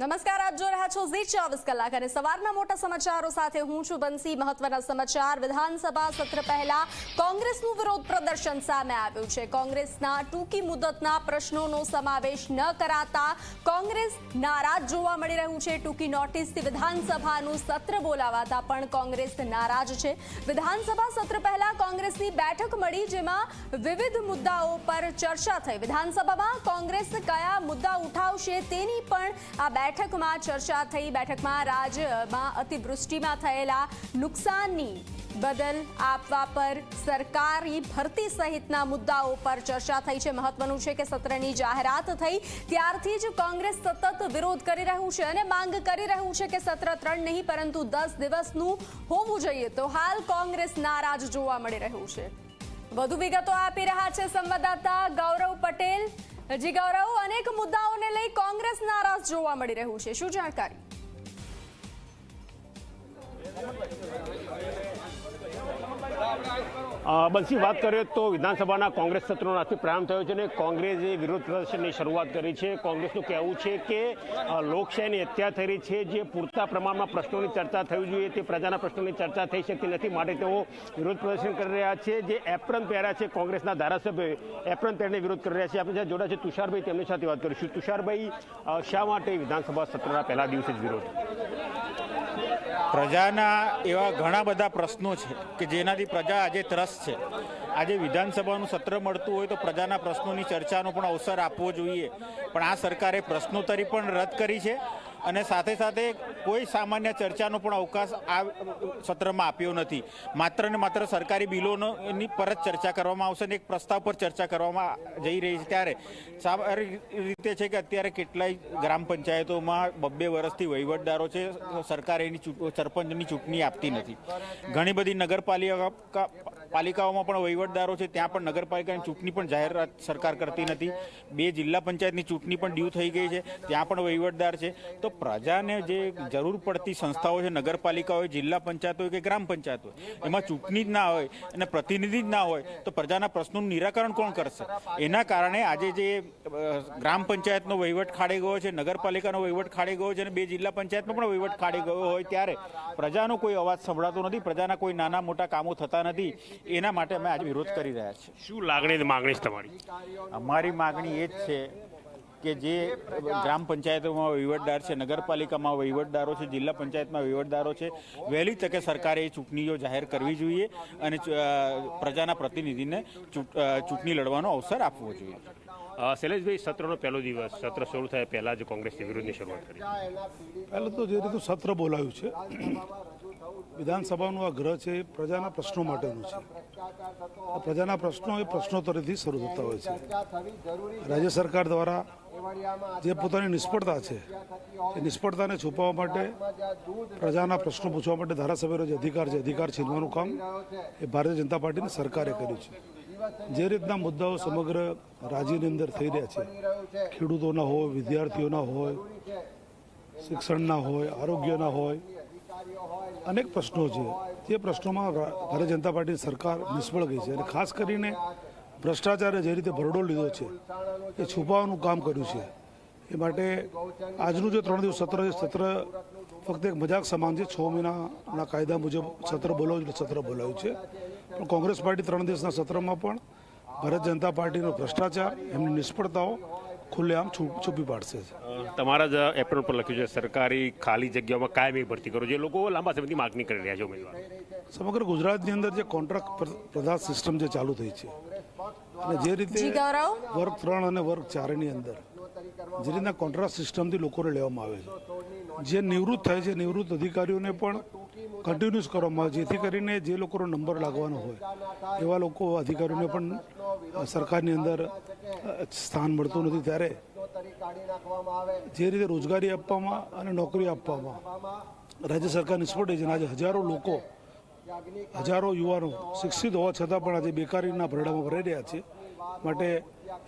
નમસ્કાર, આપ જોઈ રહ્યા છો ઝી ચોવીસ કલાક અને સવારના મોટા સમાચારો સાથે હું છું બંસી. મહત્વના સમાચાર. વિધાનસભા સત્ર પહેલા કોંગ્રેસનું વિરોધ પ્રદર્શન સામે આવ્યું છે. કોંગ્રેસના ટૂંકી મુદતના પ્રશ્નોનો સમાવેશ ન કરાતા કોંગ્રેસ નારાજ જોવા મળી રહ્યું છે. ટૂંકી નોટિસથી વિધાનસભાનું સત્ર બોલાવાતા પણ કોંગ્રેસ નારાજ છે. વિધાનસભા સત્ર પહેલા કોંગ્રેસની બેઠક મળી, જેમાં વિવિધ મુદ્દાઓ પર ચર્ચા થઈ. વિધાનસભામાં કોંગ્રેસ કયા મુદ્દા ઉઠાવશે તેની પણ આ બેઠકમાં ચર્ચા થઈ. બેઠકમાં રાજ્યમાં અતિવૃષ્ટિમાં થયેલા નુકસાનની બદલ આપવા પર સરકારી ભરતી સહિતના મુદ્દાઓ પર ચર્ચા થઈ છે. મહત્વનું છે કે સત્રની જાહેરાત થઈ. ત્યારથી જ કોંગ્રેસ સતત વિરોધ કરી રહ્યું છે અને માંગ કરી રહ્યું છે કે સત્ર ત્રણ નહીં, પરંતુ દસ દિવસનું હોવું જોઈએ. તો હાલ કોંગ્રેસ નારાજ જોવા મળી રહ્યું છે. વધુ વિગતો આપી રહ્યા છે સંવાદદાતા ગૌરવ પટેલ. જી ગૌરવ, અનેક મુદ્દાઓને લઈ કોંગ્રેસ નારાજ જોવા મળી રહ્યું છે. શું જાણકારી? બંસી વાત કરીએ તો વિધાનસભાના કોંગ્રેસ સત્રનો આજથી પ્રારંભ થયો છે અને કોંગ્રેસે વિરોધ પ્રદર્શનની શરૂઆત કરી છે. કોંગ્રેસનું કહેવું છે કે લોકશાહીની હત્યા થઈ રહી છે. જે પૂરતા પ્રમાણમાં પ્રશ્નોની ચર્ચા થવી જોઈએ, તે પ્રજાના પ્રશ્નોની ચર્ચા થઈ શકતી નથી માટે તેઓ વિરોધ પ્રદર્શન કરી રહ્યા છે. જે એપ્રન પહેર્યા છે કોંગ્રેસના ધારાસભ્ય એપ્રન પહેરીને વિરોધ કરી રહ્યા છે. આપણે જ્યાં જોડા છે તુષારભાઈ તેમની સાથે વાત કરીશું. તુષારભાઈ શા માટે વિધાનસભા સત્રના પહેલા દિવસે જ વિરોધ? પ્રજાના એવા ઘણા બધા પ્રશ્નો છે કે જેનાથી પ્રજા આજે ત્રસ્ત છે. આજે વિધાનસભાનું સત્ર મળતું હોય તો પ્રજાના પ્રશ્નોની ચર્ચાનો પણ અવસર આપવો જોઈએ. પણ આ સરકારે પ્રશ્નોત્તરી પણ રદ કરી છે. અને સાથે સાથે કોઈ સામાન્ય ચર્ચાનો પણ અવકાશ આ સત્રમાં આપ્યો નથી. માત્ર ને માત્ર સરકારી બિલોનો પર જ ચર્ચા કરવામાં આવશે અને એક પ્રસ્તાવ પર ચર્ચા કરવામાં જઈ રહી છે ત્યારે. સ્વાભાવિક રીતે છે કે અત્યારે કેટલાય ગ્રામ પંચાયતોમાં બબ્બે વર્ષથી વહીવટદારો છે, સરકાર એની સરપંચની ચૂંટણી આપતી નથી. ઘણી બધી નગરપાલિકા પાલિકાઓમાં પણ વહીવટદારો છે, ત્યાં પણ નગરપાલિકાની ચૂંટણી પણ જાહેરાત સરકાર કરતી નથી. બે જિલ્લા પંચાયતની ચૂંટણી પણ ડ્યુ થઈ ગઈ છે, ત્યાં પણ વહીવટદાર છે. તો પ્રજાને જે જરૂર પડતી સંસ્થાઓ છે નગરપાલિકા હોય, જિલ્લા પંચાયત હોય કે ગ્રામ પંચાયત હોય, એમાં ચૂંટણી જ ના હોય અને પ્રતિનિધિ જ ના હોય, તો પ્રજાના પ્રશ્નોનું નિરાકરણ કોણ કરશે? એના કારણે આજે જે ગ્રામ પંચાયતનો વહીવટ ખાડે ગયો છે, નગરપાલિકાનો વહીવટ ખાડે ગયો છે અને બે જિલ્લા પંચાયતનો પણ વહીવટ ખાડે ગયો હોય ત્યારે પ્રજાનો કોઈ અવાજ સંભળાતો નથી, પ્રજાના કોઈ નાના મોટા કામો થતા નથી. એના માટે અમે આજે વિરોધ કરી રહ્યા છીએ. શું લાગણી માગણી તમારી? અમારી માગણી એ જ છે કે જે ગ્રામ પંચાયતોમાં વહીવટદાર છે નગરપાલિકામાં વહીવટદારો છે જિલ્લા પંચાયતમાં વહીવટદારો છે વહેલી તકે સરકારે એ ચૂંટણીઓ જાહેર કરવી જોઈએ અને પ્રજાના પ્રતિનિધિને ચૂંટ- ચૂંટણી લડવાનો અવસર આપવો જોઈએ. શૈલેષભાઈ, સત્રનો પહેલો દિવસ. સત્ર શરૂ થયા પહેલાં જ કોંગ્રેસની વિરોધની શરૂઆત કરી. પહેલાં તો જે રીતનું સત્ર બોલાયું છે, વિધાનસભાનું આ ગ્રહ છે એ પ્રજાના પ્રશ્નો માટેનું છે. પ્રજાના પ્રશ્નો એ પ્રશ્નોત્તરીથી શરૂ થતા હોય છે. રાજ્ય સરકાર દ્વારા જે પોતાની નિષ્ફળતા છે, એ નિષ્ફળતાને છુપાવવા માટે, પ્રજાના પ્રશ્નો પૂછવા માટે ધારાસભ્યનો જે અધિકાર છે, અધિકાર છીનવાનું કામ એ ભારતીય જનતા પાર્ટીની સરકારે કર્યું છે. જે રીતના મુદ્દાઓ સમગ્ર રાજ્યની અંદર થઈ રહ્યા છે, ખેડૂતોના હોય, વિદ્યાર્થીઓના હોય, શિક્ષણના હોય, આરોગ્યના હોય, અનેક પ્રશ્નો છે. જે પ્રશ્નોમાં ભારતીય જનતા પાર્ટી સરકાર નિષ્ફળ ગઈ છે અને ખાસ કરીને ભ્રષ્ટાચારે જે રીતે ભરડો લીધો છે, એ છુપાવવાનું કામ કર્યું છે. એ માટે આજનું જે ત્રણ દિવસ સત્ર છે, સત્ર ફક્ત એક મજાક સમાન છે. છ મહિનાના કાયદા મુજબ સત્ર બોલાવ્યું સત્ર બોલાવ્યું છે. પણ કોંગ્રેસ પાર્ટી ત્રણ દિવસના સત્રમાં પણ ભારત જનતા પાર્ટીનો ભ્રષ્ટાચાર એમની નિષ્ફળતાઓ ખુલ્લેઆમ છુપી પાડશે તમારા જ એપ્રિલ પર લખ્યું છે સરકારી ખાલી જગ્યાઓમાં કાયમી ભરતી કરો જે લોકો લાંબા સમયથી માગણી કરી રહ્યા છે ઉમેદવાર. સમગ્ર ગુજરાતની અંદર જે કોન્ટ્રાક્ટ પ્રધાન સિસ્ટમ જે ચાલુ થઈ છે અને જે રીતે વર્ગ ત્રણ અને વર્ગ ચારની અંદર જે રીતના કોન્ટ્રાક્ટ સિસ્ટમથી લોકોને લેવામાં આવે છે. જે નિવૃત્ત થાય છે નિવૃત્ત અધિકારીઓને પણ કન્ટિન્યુઅસ કરવામાં આવે જેથી કરીને જે લોકોનો નંબર લાગવાનો હોય, એવા લોકો, અધિકારીઓને પણ સરકારની અંદર સ્થાન મળતું નથી. ત્યારે જે રીતે રોજગારી આપવામાં અને નોકરી આપવામાં રાજ્ય સરકાર નિષ્ફળ રહી છે આજે હજારો લોકો, હજારો યુવાનો શિક્ષિત હોવા છતાં પણ આજે બેકારીના ભરડામાં ભરાઈ રહ્યા છે. માટે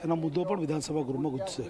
એનો મુદ્દો પણ વિધાનસભા ગૃહમાં ગુજશે